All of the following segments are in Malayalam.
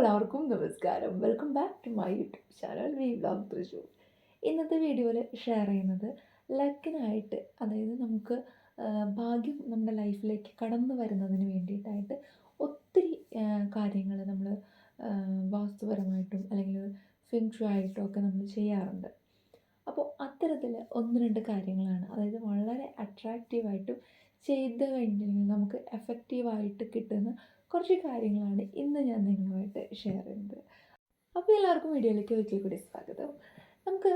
എല്ലാവർക്കും നമസ്കാരം. Welcome back to my YouTube channel V vlog Thrissur ഇന്നത്തെ വീഡിയോയിൽ ഷെയർ ചെയ്യുന്നത് ലക്കിനായിട്ട് അതായത് നമുക്ക് ഭാഗ്യം നമ്മുടെ ലൈഫിലേക്ക് കടന്നു വരുന്നതിന് വേണ്ടിയിട്ടായിട്ട് ഒത്തിരി കാര്യങ്ങൾ നമ്മൾ വാസ്തുപരമായിട്ടും അല്ലെങ്കിൽ ഫിങ്ഷു ആയിട്ടും ഒക്കെ നമ്മൾ ചെയ്യാറുണ്ട്. അപ്പോൾ അത്തരത്തിൽ ഒന്ന് രണ്ട് കാര്യങ്ങളാണ്. അതായത് വളരെ അട്രാക്റ്റീവായിട്ടും ചെയ്ത് കഴിഞ്ഞിട്ടുണ്ടെങ്കിൽ നമുക്ക് എഫക്റ്റീവായിട്ട് കിട്ടുന്ന കുറച്ച് കാര്യങ്ങളാണ് ഇന്ന് ഞാൻ നിങ്ങളുമായിട്ട് ഷെയർ ചെയ്യുന്നത്. അപ്പോൾ എല്ലാവർക്കും വീഡിയോയിലേക്ക് ഒരിക്കൽ കൂടി സ്വാഗതം. നമുക്ക്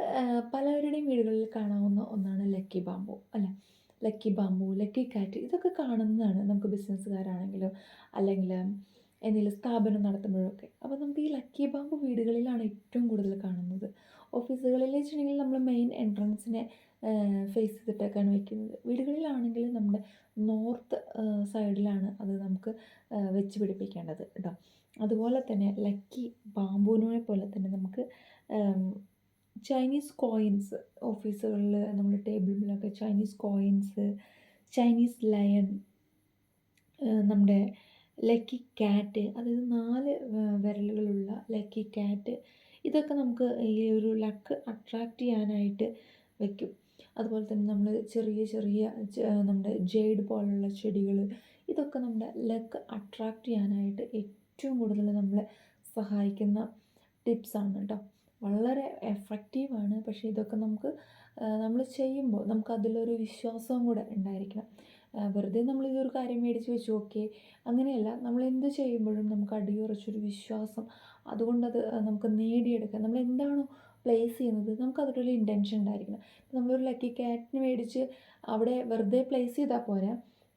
പലരുടെയും വീടുകളിൽ കാണാവുന്ന ഒന്നാണ് ലക്കി ബാമ്പു അല്ലേ? ലക്കി ബാമ്പു ലക്കി കാറ്റ് ഇതൊക്കെ കാണുന്നതാണ് നമുക്ക് ബിസിനസ്സുകാരാണെങ്കിലും അല്ലെങ്കിൽ എന്തെങ്കിലും സ്ഥാപനം നടത്തുമ്പോഴൊക്കെ. അപ്പോൾ നമുക്ക് ഈ ലക്കി ബാമ്പു വീടുകളിലാണ് ഏറ്റവും കൂടുതൽ കാണുന്നത്. ഓഫീസുകളിൽ വെച്ചിട്ടുണ്ടെങ്കിൽ നമ്മൾ മെയിൻ എൻട്രൻസിനെ ഫേസ് ചെയ്തിട്ടൊക്കെയാണ് വയ്ക്കുന്നത് വീടുകളിലാണെങ്കിൽ നമ്മുടെ നോർത്ത് സൈഡിലാണ് അത് നമുക്ക് വെച്ച് പിടിപ്പിക്കേണ്ടത് കേട്ടോ അതുപോലെ തന്നെ ലക്കി ബാമ്പൂനോയെ പോലെ തന്നെ നമുക്ക് ചൈനീസ് കോയിൻസ് ഓഫീസുകളിൽ നമ്മുടെ ടേബിളിലൊക്കെ ചൈനീസ് കോയിൻസ് ചൈനീസ് ലയൺ നമ്മുടെ ലക്കി ക്യാറ്റ് അതായത് നാല് വിരലുകളുള്ള ലക്കി ക്യാറ്റ് ഇതൊക്കെ നമുക്ക് ഈ ഒരു ലക്ക് അട്രാക്റ്റ് ചെയ്യാനായിട്ട് വെക്കും. അതുപോലെ തന്നെ നമ്മൾ ചെറിയ ചെറിയ നമ്മുടെ ജെയ്ഡ് പോലുള്ള ചെടികൾ ഇതൊക്കെ നമ്മുടെ ലക്ക് അട്രാക്റ്റ് ചെയ്യാനായിട്ട് ഏറ്റവും കൂടുതൽ നമ്മളെ സഹായിക്കുന്ന ടിപ്സാണ് കേട്ടോ വളരെ എഫക്റ്റീവാണ് പക്ഷേ ഇതൊക്കെ നമുക്ക് നമ്മൾ ചെയ്യുമ്പോൾ നമുക്ക് അതിലൊരു വിശ്വാസവും കൂടെ ഉണ്ടായിരിക്കണം. വെറുതെ നമ്മൾ ഇതൊരു കാര്യം മേടിച്ച് വെച്ച് ഓക്കെ. അങ്ങനെയല്ല നമ്മൾ എന്ത് ചെയ്യുമ്പോഴും നമുക്ക് അടിയുറച്ചൊരു വിശ്വാസം അതുകൊണ്ടത് നമുക്ക് നേടിയെടുക്കാം നമ്മൾ എന്താണോ പ്ലേസ് ചെയ്യുന്നത് നമുക്ക് അതിലൊരു ഇന്റൻഷൻ ഉണ്ടായിരിക്കണം. നമ്മളൊരു ലക്കി ക്യാറ്റിന് മേടിച്ച് അവിടെ വെറുതെ പ്ലേസ് ചെയ്താൽ പോരാ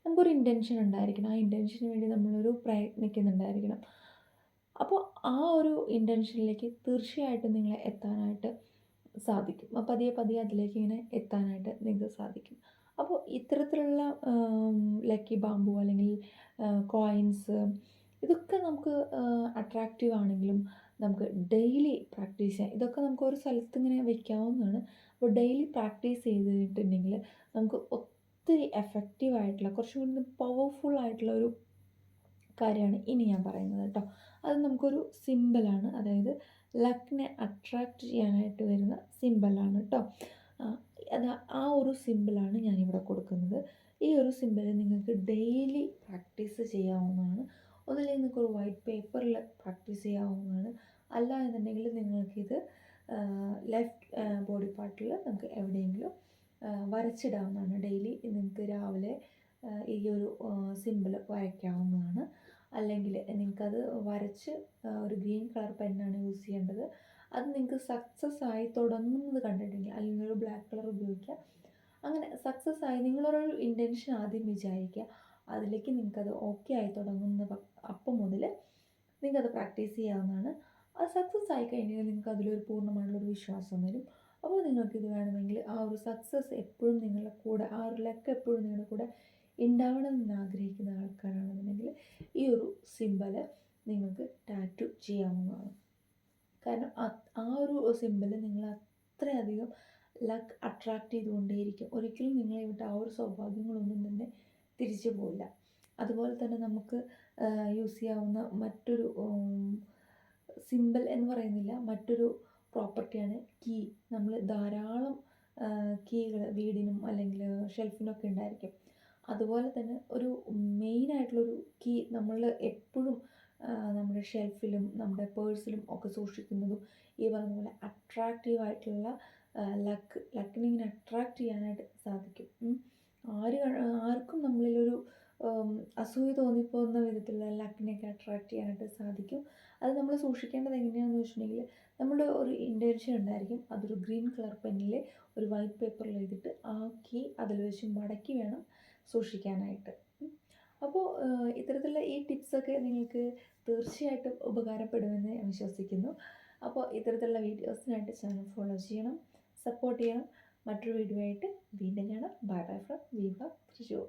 നമുക്കൊരു ഇന്റൻഷൻ ഉണ്ടായിരിക്കണം. ആ ഇന്റൻഷന് വേണ്ടി നമ്മളൊരു പ്രയത്നിക്കുന്നുണ്ടായിരിക്കണം. അപ്പോൾ ആ ഒരു ഇന്റൻഷനിലേക്ക് തീർച്ചയായിട്ടും നിങ്ങളെ എത്താനായിട്ട് സാധിക്കും. അപ്പോൾ പതിയെ പതിയെ അതിലേക്ക് ഇങ്ങനെ എത്താനായിട്ട് നിങ്ങൾക്ക് സാധിക്കും. അപ്പോൾ ഇത്തരത്തിലുള്ള ലക്കി ബാമ്പു അല്ലെങ്കിൽ കോയിൻസ് ഇതൊക്കെ നമുക്ക് അട്രാക്റ്റീവ് ആണെങ്കിലും നമുക്ക് ഡെയിലി പ്രാക്ടീസ് ചെയ്യാം. ഇതൊക്കെ നമുക്ക് ഒരു സ്ഥലത്ത് ഇങ്ങനെ വെക്കാവുന്നതാണ്. അപ്പോൾ ഡെയിലി പ്രാക്ടീസ് ചെയ്തിട്ടുണ്ടെങ്കിൽ നമുക്ക് ഒത്തിരി എഫക്റ്റീവ് ആയിട്ടുള്ള കുറച്ചും കൂടി പവർഫുൾ ആയിട്ടുള്ള ഒരു കാര്യമാണ് ഇനി ഞാൻ പറയുന്നത് കേട്ടോ. അത് നമുക്കൊരു സിമ്പിളാണ് അതായത് ലക്കിനെ അട്രാക്റ്റ് ചെയ്യാനായിട്ട് വരുന്ന സിമ്പിളാണ് കേട്ടോ. അത് ആ ഒരു സിമ്പിളാണ് ഞാനിവിടെ കൊടുക്കുന്നത്. ഈ ഒരു സിമ്പിൾ നിങ്ങൾക്ക് ഡെയിലി പ്രാക്ടീസ് ചെയ്യാവുന്നതാണ്. ഒന്നുകിൽ നിങ്ങൾക്ക് ഒരു വൈറ്റ് പേപ്പറിൽ പ്രാക്ടീസ് ചെയ്യാവുന്നതാണ്. അല്ല എന്നുണ്ടെങ്കിൽ നിങ്ങൾക്കിത് ലെഫ്റ്റ് ബോഡി പാർട്ടിൽ നമുക്ക് എവിടെയെങ്കിലും വരച്ചിടാവുന്നതാണ്. ഡെയിലി നിങ്ങൾക്ക് രാവിലെ ഈ ഒരു സിമ്പിൾ വരയ്ക്കാവുന്നതാണ്. അല്ലെങ്കിൽ നിങ്ങൾക്കത് വരച്ച് ഒരു ഗ്രീൻ കളർ പെന്നാണ് യൂസ് ചെയ്യേണ്ടത്. അത് നിങ്ങൾക്ക് സക്സസ് ആയി തുടങ്ങുന്നത് കണ്ടിട്ടുണ്ടെങ്കിൽ അല്ലെങ്കിൽ ഒരു ബ്ലാക്ക് കളർ ഉപയോഗിക്കുക. അങ്ങനെ സക്സസ് ആയി നിങ്ങളൊരു ഇന്റൻഷൻ ആദ്യം വിചാരിക്കുക. അതിലേക്ക് നിങ്ങൾക്കത് ഓക്കെ ആയി തുടങ്ങുന്ന അപ്പം മുതൽ നിങ്ങൾക്കത് പ്രാക്ടീസ് ചെയ്യാവുന്നതാണ്. അത് സക്സസ് ആയി കഴിഞ്ഞാൽ നിങ്ങൾക്ക് അതിലൊരു പൂർണമായിട്ടുള്ളൊരു വിശ്വാസം വരും. അപ്പോൾ നിങ്ങൾക്ക് ഇത് വേണമെങ്കിൽ ആ ഒരു സക്സസ് എപ്പോഴും നിങ്ങളുടെ കൂടെ ആ ഒരു ലക്ക് എപ്പോഴും നിങ്ങളുടെ കൂടെ ഉണ്ടാവണം എന്ന് ആഗ്രഹിക്കുന്ന ആൾക്കാരാണെന്നുണ്ടെങ്കിൽ ഈ ഒരു സിമ്പൽ നിങ്ങൾക്ക് ടാറ്റു ചെയ്യാവുന്നതാണ്. കാരണം ആ- ഒരു സിമ്പിൾ നിങ്ങൾ അത്രയധികം ലക്ക് അട്രാക്റ്റ് ചെയ്തുകൊണ്ടേയിരിക്കും. ഒരിക്കലും നിങ്ങളെ വിട്ട് ആ ഒരു സൗഭാഗ്യങ്ങളൊന്നും തന്നെ തിരിച്ചു പോവില്ല. അതുപോലെ തന്നെ നമുക്ക് യൂസ് ചെയ്യാവുന്ന മറ്റൊരു സിമ്പിൾ എന്ന് പറയുന്നില്ല മറ്റൊരു പ്രോപ്പർട്ടിയാണ് കീ നമ്മൾ ധാരാളം കീകൾ വീടിനും അല്ലെങ്കിൽ ഷെൽഫിനൊക്കെ ഉണ്ടായിരിക്കും. അതുപോലെ തന്നെ ഒരു മെയിനായിട്ടുള്ളൊരു കീ നമ്മൾ എപ്പോഴും നമ്മുടെ ഷെൽഫിലും നമ്മുടെ പേഴ്സിലും ഒക്കെ സൂക്ഷിക്കുന്നതും ഈ പറഞ്ഞ പോലെ അട്രാക്റ്റീവ് ആയിട്ടുള്ള ലക്ക് ലക്കിനെ ഇങ്ങനെ അട്രാക്റ്റ് ചെയ്യാനായിട്ട് സാധിക്കും. ആര് ആർക്കും നമ്മളിലൊരു അസൂയ തോന്നിപ്പോകുന്ന വിധത്തിലുള്ള ലക്കിനെയൊക്കെ അട്രാക്റ്റ് ചെയ്യാനായിട്ട് സാധിക്കും അത് നമ്മൾ സൂക്ഷിക്കേണ്ടത് എങ്ങനെയാണെന്ന് വെച്ചിട്ടുണ്ടെങ്കിൽ നമ്മുടെ ഒരു ഇന്റൻഷൻ ഉണ്ടായിരിക്കും അതൊരു ഗ്രീൻ കളർ പെന്നിൽ ഒരു വൈറ്റ് പേപ്പറിൽ എഴുതിയിട്ട് ആക്കി അതിൽ വെച്ച് മടക്കി വേണം സൂക്ഷിക്കാനായിട്ട്. അപ്പോൾ ഇത്തരത്തിലുള്ള ഈ ടിപ്സൊക്കെ നിങ്ങൾക്ക് തീർച്ചയായിട്ടും ഉപകാരപ്പെടുമെന്ന് ഞാൻ വിശ്വസിക്കുന്നു. അപ്പോൾ ഇത്തരത്തിലുള്ള വീഡിയോസിനായിട്ട് ചാനൽ ഫോളോ ചെയ്യണം സപ്പോർട്ട് ചെയ്യണം. മറ്റൊരു വീഡിയോ ആയിട്ട് വീണ്ടും കാണാം. Bye bye from Viva Thrissur